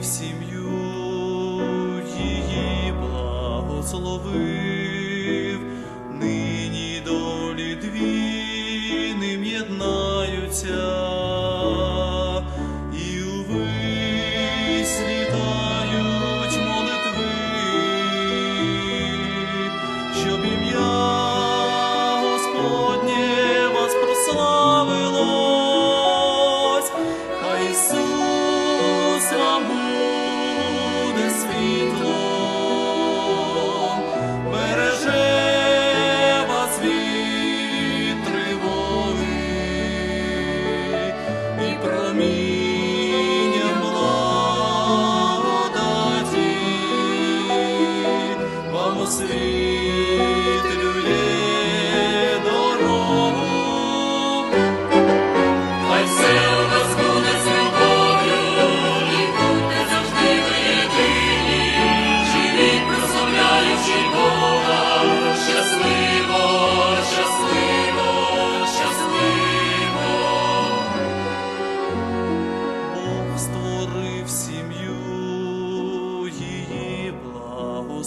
в сім'ю її благословив, нині долі дві ним єднаються.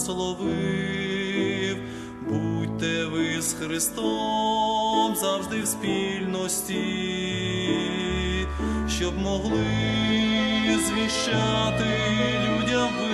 благословив, будьте ви з Христом завжди в спільності, щоб могли звіщати людям ви.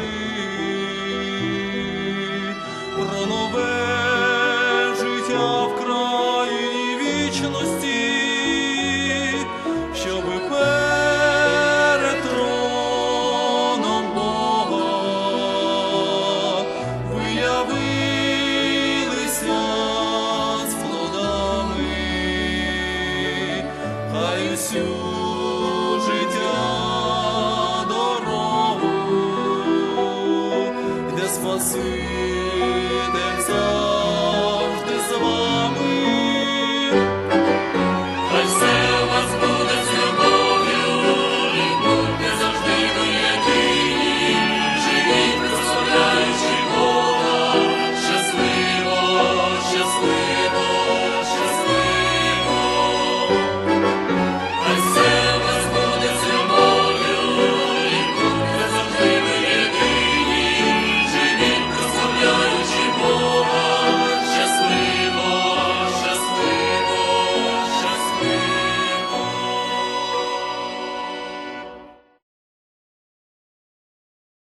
всю життя дорогу, де спаси.